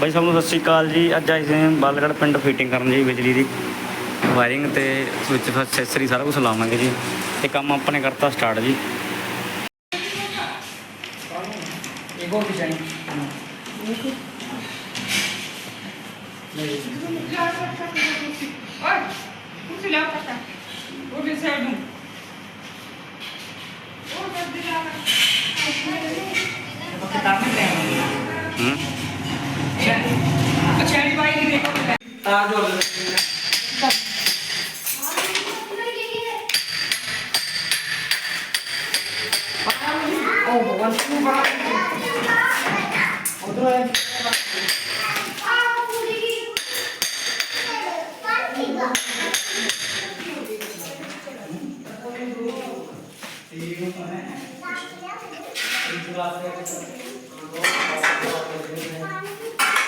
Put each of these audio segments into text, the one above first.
ਬਾਈ ਸਭ ਨੂੰ ਸਤਿ ਸ਼੍ਰੀ ਅਕਾਲ ਜੀ ਅੱਜ ਆਏ ਸੀ ਬਾਲਗੜ ਪਿੰਡ ਫਿਟਿੰਗ ਕਰਨ ਜੀ ਬਿਜਲੀ ਦੀ ਵਾਇਰਿੰਗ ਤੇ ਸਵਿਚ ਐਕਸੈਸਰੀ ਸਾਰਾ ਕੁਝ ਲਾਵਾਂਗੇ ਜੀ ਤੇ ਕੰਮ ਆਪਾਂ ਨੇ ਕਰਤਾ ਸਟਾਰਟ ਜੀ एक और डिजाइन और कुछ ला पता वो भी साइड में वो कर दिया किताब में क्या है ਹੂੰ अच्छा अली भाई की देखो तार जोड़ ओ भगवान तू बड़ा उधर है चल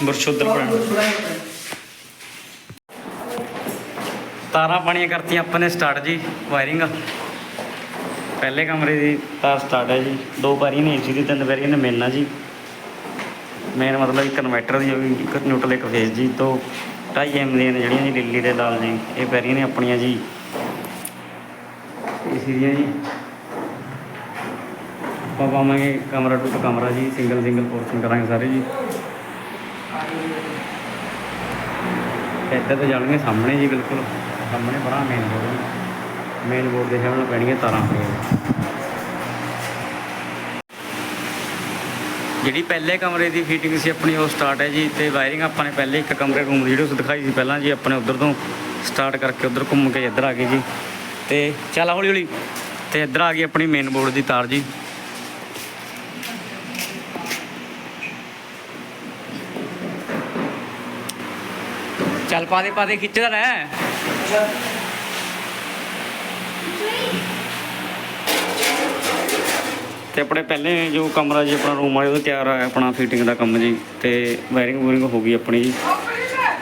है ਬਰਸ਼ੋਦਰ ਪਿੰਡ ਤਾਰਾਂ ਪਾਣੀਆਂ ਕਰਤੀਆਂ ਆਪਾਂ ਨੇ ਸਟਾਰਟ ਜੀ ਵਾਇਰਿੰਗ ਪਹਿਲੇ ਕਮਰੇ ਦੀ ਤਾਰ ਸਟਾਰਟ ਹੈ ਜੀ। ਦੋ ਵਾਰੀ ਨੇ ਏਸੀ ਦੀ, ਤਿੰਨ ਵਾਰੀ ਨੇ ਮੇਨਾ ਜੀ। ਮੇਨ ਮਤਲਬ ਇੱਕ ਇਨਵਰਟਰ ਦੀ ਹੋਈ, ਇੱਕ ਨਿਊਟਰਲ ਇੱਕ ਫੇਸ ਜੀ। ਤੋਂ 2.5 ਐਮ ਦੀਆਂ ਨੇ ਜਿਹੜੀਆਂ ਜੀ ਦਿੱਲੀ ਦੇ ਲਾਲ ਜੀ ਇਹ ਵਾਰੀ ਨੇ ਆਪਣੀਆਂ ਜੀ। ਏਸੀ ਦੀਆਂ ਜੀ। ਆਪਾਂ ਪਾਵਾਂਗੇ ਕਮਰਾ ਟੂ ਕਮਰਾ ਜੀ। ਸਿੰਗਲ ਸਿੰਗਲ ਪੋਰਸ਼ਨ ਕਰਾਂਗੇ ਸਾਰੇ ਜੀ। ਇੱਧਰ ਤੇ ਜਾਣਗੇ ਸਾਹਮਣੇ ਜੀ ਬਿਲਕੁਲ। ਸਾਹਮਣੇ ਬੜਾ ਮੇਨ ਬੋਰਡ ਮੇਨ ਬੋਰਡ ਦੇ ਸਾਹਮਣੇ ਪੈਣਗੀਆਂ ਤਾਰਾਂ ਜਿਹੜੀ ਪਹਿਲੇ ਕਮਰੇ ਦੀ ਫਿਟਿੰਗ ਸੀ ਆਪਣੀ, ਉਹ ਸਟਾਰਟ ਹੈ ਜੀ। ਤੇ ਵਾਇਰਿੰਗ ਆਪਾਂ ਨੇ ਪਹਿਲੇ ਇੱਕ ਕਮਰੇ ਰੂਮ ਦੀ ਵੀਡੀਓ ਦਿਖਾਈ ਸੀ ਪਹਿਲਾਂ ਜੀ। ਆਪਣੇ ਉਧਰ ਤੋਂ ਸਟਾਰਟ ਕਰਕੇ ਉਧਰ ਘੁੰਮ ਕੇ ਇੱਧਰ ਆ ਗਏ ਜੀ। ਤੇ ਚੱਲ ਹੌਲੀ ਹੌਲੀ ਤੇ ਇੱਧਰ ਆ ਗਈ ਆਪਣੀ ਮੇਨ ਬੋਰਡ ਦੀ ਤਾਰ ਜੀ। ਚੱਲ ਪਾ ਦੇ ਪਾ ਦੇ ਖਿੱਚਦਾ ਰਹਿ। ਤੇ ਆਪਣੇ ਪਹਿਲੇ ਜੋ ਕਮਰਾ ਜੀ, ਆਪਣਾ ਰੂਮ ਵਾਲੇ, ਉਹ ਤਿਆਰ ਆ, ਆਪਣਾ ਫਿਟਿੰਗ ਦਾ ਕੰਮ ਜੀ, ਤੇ ਵਾਇਰਿੰਗ ਵੂਰਿੰਗ ਹੋ ਗਈ ਆਪਣੀ ਜੀ।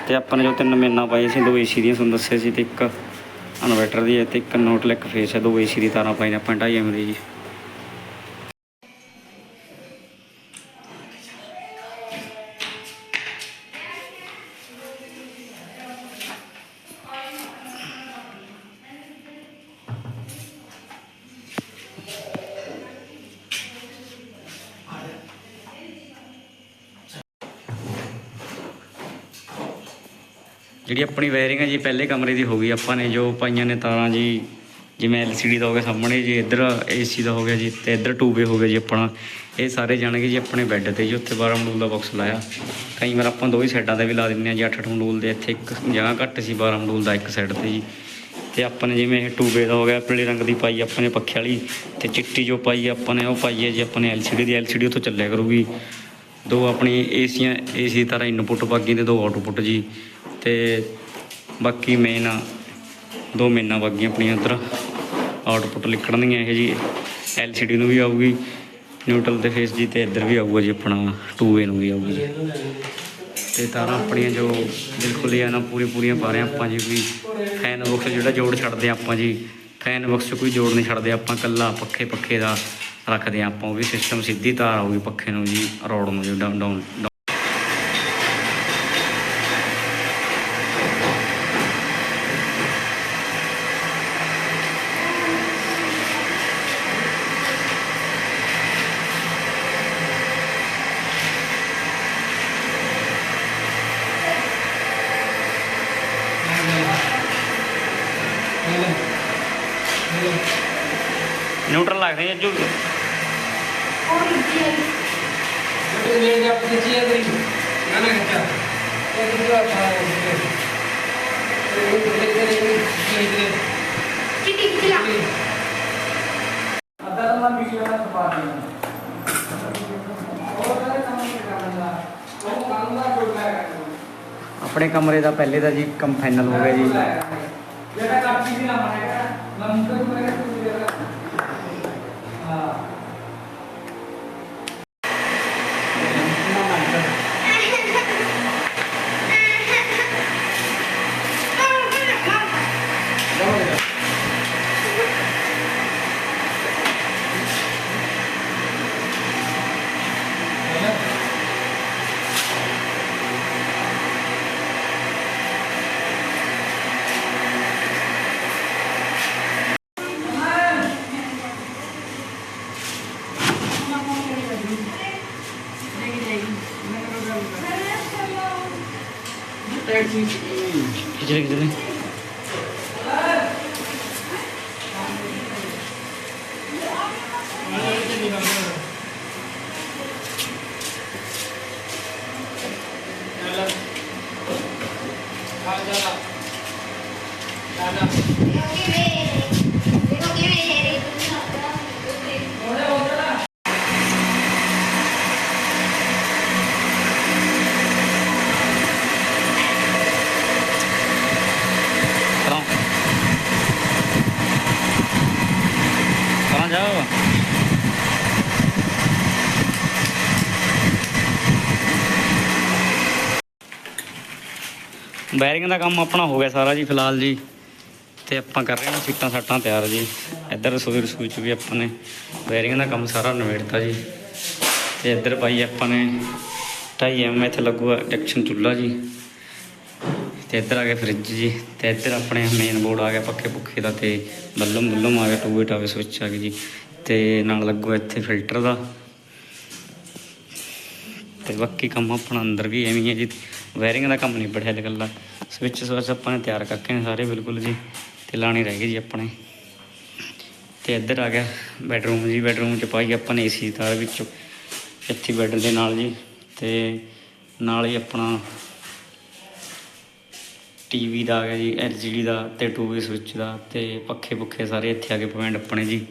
ਤੇ ਆਪਾਂ ਨੇ ਜੋ ਤਿੰਨ ਮੇਨਾਂ ਪਾਈ ਸੀ, ਦੋ ਏਸੀ ਦੀਆਂ ਤੁਹਾਨੂੰ ਦੱਸਿਆ ਸੀ, ਤੇ ਇੱਕ ਇਨਵਰਟਰ ਦੀ ਹੈ ਤੇ ਇੱਕ ਨੋਟਲ ਇੱਕ ਫੇਸ ਹੈ, ਦੋ ਏਸੀ ਦੀ ਤਾਰਾਂ ਪਾਈਆਂ ਆਪਾਂ 2.5 ਐਮ ਦੀ ਜੀ। ਜਿਹੜੀ ਆਪਣੀ ਵਾਇਰਿੰਗ ਹੈ ਜੀ, ਪਹਿਲੇ ਕਮਰੇ ਦੀ ਹੋ ਗਈ। ਆਪਾਂ ਨੇ ਜੋ ਪਾਈਆਂ ਨੇ ਤਾਰਾਂ ਜੀ, ਜਿਵੇਂ LCD ਦਾ ਹੋ ਗਿਆ ਸਾਹਮਣੇ ਜੀ, ਇੱਧਰ AC ਦਾ ਹੋ ਗਿਆ ਜੀ ਤੇ ਇੱਧਰ ਟੂਬੇ ਹੋ ਗਿਆ ਜੀ ਆਪਣਾ। ਇਹ ਸਾਰੇ ਜਾਣਗੇ ਜੀ ਆਪਣੇ ਬੈੱਡ ਤੇ ਜੀ, ਉੱਥੇ 12 ਮਡੂਲ ਦਾ ਬਾਕਸ ਲਾਇਆ। ਕਈ ਵਾਰ ਆਪਾਂ ਦੋ ਹੀ ਸਾਈਡਾਂ ਤੇ ਵੀ ਲਾ ਦਿੰਦੇ ਆ ਜੀ 8-8 ਮਡੂਲ ਦੇ, ਇੱਥੇ ਇੱਕ ਜਗ੍ਹਾ ਘੱਟ ਸੀ 12 ਮਡੂਲ ਦਾ ਇੱਕ ਸਾਈਡ ਤੇ ਜੀ। ਤੇ ਆਪਾਂ ਨੇ ਜਿਵੇਂ ਇਹ ਟੂਬੇ ਦਾ ਹੋ ਗਿਆ, ਪੀਲੇ ਰੰਗ ਦੀ ਪਾਈ ਆਪਾਂ ਨੇ ਪੱਖੇ ਵਾਲੀ ਤੇ ਚਿੱਟੀ ਜੋ ਪਾਈ ਆਪਾਂ ਨੇ, ਉਹ ਪਾਈ ਹੈ ਜੀ ਆਪਾਂ ਨੇ LCD ਦੀ। LCD ਉੱਥੋਂ ਚੱਲਿਆ ਕਰੂਗੀ। ਦੋ ਆਪਣੀ ਏਸੀਆਂ, ਏਸੀ ਤਰ੍ਹਾਂ ਇਨਪੁੱਟ ਬਾਕੀ ਦੇ ਦੋ ਆਊਟਪੁੱਟ ਜੀ। ਤੇ ਬਾਕੀ ਮੇਨ ਦੋ ਮੇਨਾਂ ਬਾਗੀਆਂ ਆਪਣੀਆਂ ਇੱਧਰ ਆਊਟਪੁੱਟ ਲਿਖਣੀਆਂ ਇਹ ਜੀ, LCD ਨੂੰ ਵੀ ਆਊਗੀ ਨਿਊਟਰਲ ਤੇ ਫੇਸ ਜੀ ਤੇ ਇੱਧਰ ਵੀ ਆਊਗਾ ਜੀ ਆਪਣਾ 2A ਨੂੰ ਵੀ ਆਊਗੀ ਜੀ। ਤੇ ਤਾਰਾਂ ਆਪਣੀਆਂ ਜੋ ਬਿਲਕੁਲ ਹੀ ਆ ਨਾ ਪੂਰੀ ਪੂਰੀਆਂ ਪਾ ਰਹੇ ਹਾਂ ਆਪਾਂ ਜੀ, ਵੀ ਫੈਨ ਬਾਕਸ ਜਿਹੜਾ ਜੋੜ ਛੱਡਦੇ ਹਾਂ ਆਪਾਂ ਜੀ ਫੈਨ ਬਾਕਸ ਕੋਈ ਜੋੜ ਨਹੀਂ ਛੱਡਦੇ, ਆਪਾਂ ਕੱਲਾ ਪੱਖੇ ਪੱਖੇ ਦਾ ਰੱਖਦੇ ਹਾਂ ਆਪਾਂ, ਉਹ ਵੀ ਸਿਸਟਮ ਸਿੱਧੀ ਤਾਰ ਆਊਗੀ ਪੱਖੇ ਨੂੰ ਜੀ, ਰੋਡ ਨੂੰ ਜੀ ਡਾਊਨ ਡਾਊਨ ਕੰਮ ਦਾ ਕੋਈ ਮੈਂ ਕਰਦਾ ਆਪਣੇ ਕਮਰੇ ਦਾ ਪਹਿਲੇ ਦਾ ਜੀ ਕੰਮ ਫਾਈਨਲ ਹੋ ਗਿਆ ਜੀ। ਜਿਹੜਾ ਕਾਪੀ ਦੀ ਨਾ ਬਣਾਏਗਾ ਲੰਬੇ ਨੂੰ Gidelim gidelim. Kecil kecil. Thank you. Bearing ਦਾ ਕੰਮ ਆਪਣਾ ਹੋ ਗਿਆ ਸਾਰਾ ਜੀ ਫਿਲਹਾਲ ਜੀ। ਤੇ ਆਪਾਂ ਕਰ ਰਹੇ ਹਾਂ ਸੀਟਾਂ ਸੱਟਾਂ ਤਿਆਰ ਜੀ। ਇੱਧਰ ਰਸੋਈ ਰਸੋਈ ਚ ਵੀ ਆਪਾਂ ਨੇ ਬੈਰਿੰਗ ਦਾ ਕੰਮ ਸਾਰਾ ਨਿਬੇੜਤਾ ਜੀ। ਤੇ ਇੱਧਰ ਪਾਈ ਆਪਾਂ ਨੇ 2.5 ਐਮ ਇੱਥੇ ਲੱਗੂਗਾ ਇੰਡਕਸ਼ਨ ਚੁੱਲ੍ਹਾ ਜੀ। ਤੇ ਇੱਧਰ ਆ ਗਿਆ ਫ੍ਰਿਜ ਜੀ। ਤੇ ਇੱਧਰ ਆਪਣੇ ਮੇਨ ਬੋਰਡ ਆ ਗਿਆ ਪੱਖੇ ਪੁੱਖੇ ਦਾ ਤੇ ਬੱਲਮ ਬੁੱਲਮ ਆ ਗਿਆ ਟੂਵੇ ਟਾਵੇ ਸਵਿਚ ਆ ਗਈ ਜੀ। ਤੇ ਨਾਲ ਲੱਗੂ ਇੱਥੇ ਫਿਲਟਰ ਦਾ। ਤੇ ਬਾਕੀ ਕੰਮ ਆਪਣਾ ਅੰਦਰ ਵੀ ਐਵੇਂ ਹੀ ਹੈ ਜੀ। ਵਾਇਰਿੰਗ ਦਾ ਕੰਮ ਨਹੀਂ ਬੜਿਆ ਗੱਲਾਂ ਸਵਿਚ ਸਵਿਚ ਆਪਾਂ ਨੇ ਤਿਆਰ ਕਰਕੇ ਨੇ ਸਾਰੇ, ਬਿਲਕੁਲ ਜੀ। ਤੇ ਲਾਣੇ ਰਹਿ ਗਏ ਜੀ ਆਪਣੇ। ਤੇ ਇੱਧਰ ਆ ਗਿਆ ਬੈਡਰੂਮ ਜੀ। ਬੈਡਰੂਮ ਚ ਪਾਈ ਆਪਾਂ ਨੇ ਏਸੀ ਤਾਰ ਵਿੱਚ। ਇੱਥੇ ਬੈੱਡ ਦੇ ਨਾਲ ਜੀ। ਤੇ ਨਾਲ ਹੀ ਆਪਣਾ ਟੀਵੀ ਦਾ ਆ ਗਿਆ ਜੀ ਐਲਸੀਡੀ ਦਾ ਤੇ 2 ਸਵਿਚ ਦਾ। ਤੇ ਪੱਖੇ ਪੁੱਖੇ ਸਾਰੇ ਇੱਥੇ ਆ ਕੇ ਪੁਆਇੰਟ ਆਪਣੇ ਜੀ।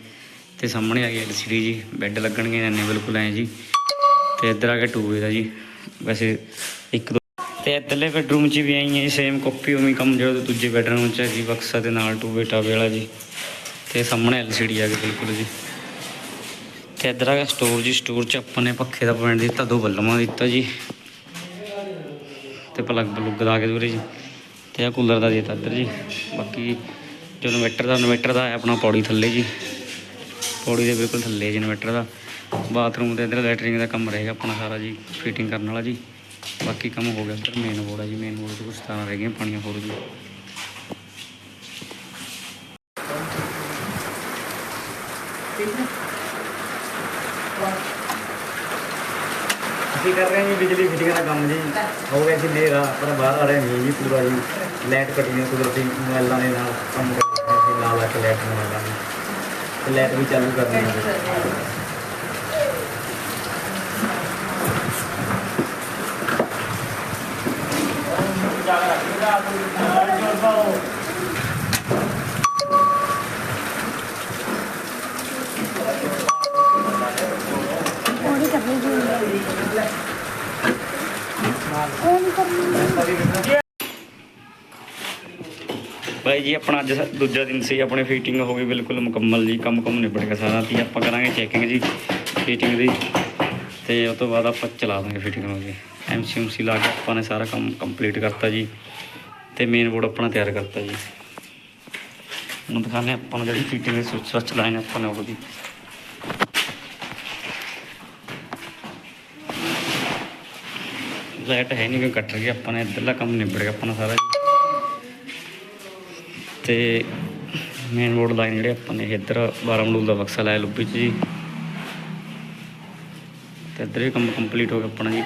ਤੇ ਸਾਹਮਣੇ ਆ ਗਈ ਐਲਸੀਡੀ ਜੀ। ਬੈੱਡ ਲੱਗਣਗੇ ਇੰਨੇ ਬਿਲਕੁਲ ਐ ਜੀ। ਤੇ ਇੱਧਰ ਆ ਗਿਆ 2 ਦਾ ਜੀ। ਵੈਸੇ ਇੱਕ ਦੋ ਇੱਧਰਲੇ ਬੈਡਰੂਮ 'ਚ ਵੀ ਆਈ ਹੈ ਸੇਮ ਕਾਪੀ ਉਵੇਂ ਕੰਮ ਜਿਹੜਾ ਦੂਜੇ ਬੈਡਰੂਮ 'ਚ ਹੈ ਜੀ, ਬਕਸਾ ਦੇ ਨਾਲ 2 ਟਾਵੇ ਵਾਲਾ ਜੀ, ਤੇ ਸਾਹਮਣੇ ਐਲਸੀਡੀ ਆ ਗਈ ਬਿਲਕੁਲ ਜੀ। ਤੇ ਇੱਧਰ ਆ ਗਿਆ ਸਟੋਰ ਜੀ ਸਟੋਰ 'ਚ ਆਪਾਂ ਨੇ ਪੱਖੇ ਦਾ ਪੁਆਇੰਟ ਦਿੱਤਾ, ਦੋ ਬੱਲਵਾਂ ਦਿੱਤਾ ਜੀ। ਤੇ ਪਲੱਗ ਪਲੁੱਗ ਲਾ ਕੇ ਦੂਰੇ ਜੀ, ਤੇ ਆ ਕੂਲਰ ਦਾ ਦਿੱਤਾ ਇੱਧਰ ਜੀ। ਬਾਕੀ ਜੋ ਇਨਵਰਟਰ ਦਾ ਇਨਵਰਟਰ ਦਾ ਹੈ ਆਪਣਾ ਪੌੜੀ ਥੱਲੇ ਜੀ। ਪੌੜੀ ਦੇ ਬਿਲਕੁਲ ਥੱਲੇ ਜੀ ਇਨਵਰਟਰ ਦਾ। ਬਾਥਰੂਮ ਦੇ ਇੱਧਰ ਲੈਟਰਿੰਗ ਦਾ ਕੰਮ ਰਹੇਗਾ ਆਪਣਾ ਸਾਰਾ ਜੀ ਫਿਟਿੰਗ ਕਰਨ ਵਾਲਾ ਜੀ। ਬਾਕੀ ਕੰਮ ਹੋ ਗਿਆ ਇੱਧਰ ਮੇਨ ਬੋਰਡ ਹੈ ਜੀ ਮੇਨ ਬੋਰਡ 'ਚ ਕੁਛ ਤਾਰਾਂ ਰਹਿ ਗਈਆਂ, ਪਾਣੀਆਂ ਹੋਰ ਜੀ ਅਸੀਂ ਕਰ ਰਹੇ ਹਾਂ ਜੀ ਬਿਜਲੀ ਫਿਟਿੰਗ ਦਾ ਕੰਮ ਜੀ। ਹੋ ਗਿਆ ਜੀ ਨੇਰਾ ਪਰ ਬਾਹਰ ਆ ਰਿਹਾ ਮੀਂਹ ਜੀ ਪੂਰਾ ਜੀ। ਲਾਈਟ ਕੱਟਣੀ ਕੁਦਰਤੀ ਮੋਬਾਈਲਾਂ ਦੇ ਨਾਲ, ਕੰਮ ਕਰ ਰਹੇ ਸੀ ਨਾਲ ਆ ਕੇ ਲਾਈਟ ਮੋਬਾਈਲਾਂ ਦੀ ਲਾਈਟ ਵੀ ਚਾਲੂ ਕਰਨੀ ਹੈ ਉਹਦੀ ਕਰਨੀ ਜੀ ਉਹ ਨਹੀਂ ਕਰਨੀ ਭਾਈ ਜੀ, ਆਪਣਾ ਅੱਜ ਦੂਜਾ ਦਿਨ ਸੀ, ਆਪਣੀ ਫਿਟਿੰਗ ਹੋ ਗਈ ਬਿਲਕੁਲ ਮੁਕੰਮਲ ਜੀ, ਕੰਮ ਕੰਮ ਨਿਬੜ ਗਿਆ ਸਾਰਾ, ਤੇ ਆਪਾਂ ਕਰਾਂਗੇ ਚੈਕਿੰਗ ਜੀ ਫਿਟਿੰਗ ਦੀ। ਤੇ ਉਸ ਤੋਂ ਬਾਅਦ ਆਪਾਂ ਚਲਾ ਦਾਂਗੇ ਫਿਟਿੰਗ ਨੂੰ ਜੀ। ਐਮਸੀਐਮਸੀ ਲਾ ਕੇ ਆਪਾਂ ਨੇ ਸਾਰਾ ਕੰਮ ਕੰਪਲੀਟ ਕਰਤਾ ਜੀ, ਤੇ ਮੇਨ ਬੋਰਡ ਆਪਣਾ ਤਿਆਰ ਕਰਤਾ ਜੀ। ਹੁਣ ਦਿਖਾਣੇ ਆਪਾਂ ਨੂੰ ਜਿਹੜੀ ਫਿਟਿੰਗ ਦੇ ਸੁੱਚ ਸੱਚ ਆਪਾਂ ਨੇ ਉਹਦੀ ਲਾਈਟ ਹੈ ਨਹੀਂ ਕਿ ਕੱਟ ਰਹੀ ਆਪਾਂ ਨੇ ਇੱਧਰਲਾ ਕੰਮ ਨਿਬੜ ਗਿਆ ਆਪਣਾ ਸਾਰਾ ਜੀ। ਤੇ ਮੇਨ ਬੋਰਡ ਲਾਈਨ ਜਿਹੜੇ ਆਪਾਂ ਨੇ, ਇੱਧਰ 12 ਮਡੂਲ ਦਾ ਬਕਸਾ ਲਾਇਆ ਲੁੱਬੀ 'ਚ ਜੀ। ਤੇ ਇੱਧਰ ਵੀ ਕੰਮ ਕੰਪਲੀਟ ਹੋ ਗਿਆ ਆਪਣਾ ਜੀ।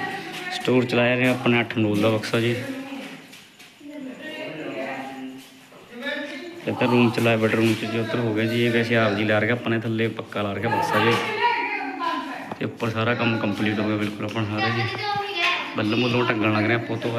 ਸਟੋਰ ਚਲਾਇਆ ਰਿਹਾ ਆਪਾਂ ਨੇ 8 ਮਡੂਲ ਦਾ ਬਕਸਾ ਜੀ। ਇੱਧਰ ਰੂਮ ਚਲਾਇਆ ਬੈਡਰੂਮ 'ਚ ਜੀ, ਉੱਧਰ ਹੋ ਗਿਆ ਜੀ। ਇਹ ਵੈਸੇ ਆਪ ਜੀ ਲਾ ਰਿਹਾ, ਆਪਾਂ ਨੇ ਥੱਲੇ ਪੱਕਾ ਲਾ ਰਿਹਾ ਬਕਸਾ ਜੀ। ਤੇ ਉੱਪਰ ਸਾਰਾ ਕੰਮ ਕੰਪਲੀਟ ਹੋ ਗਿਆ, ਬਿਲਕੁਲ ਆਪਣਾ ਸਾਰਾ ਜੀ। ਬੱਲਮ ਬੱਲਮ ਟੰਗਣ ਲੱਗ ਰਿਹਾ ਆਪਾਂ ਉਹ ਤੋਂ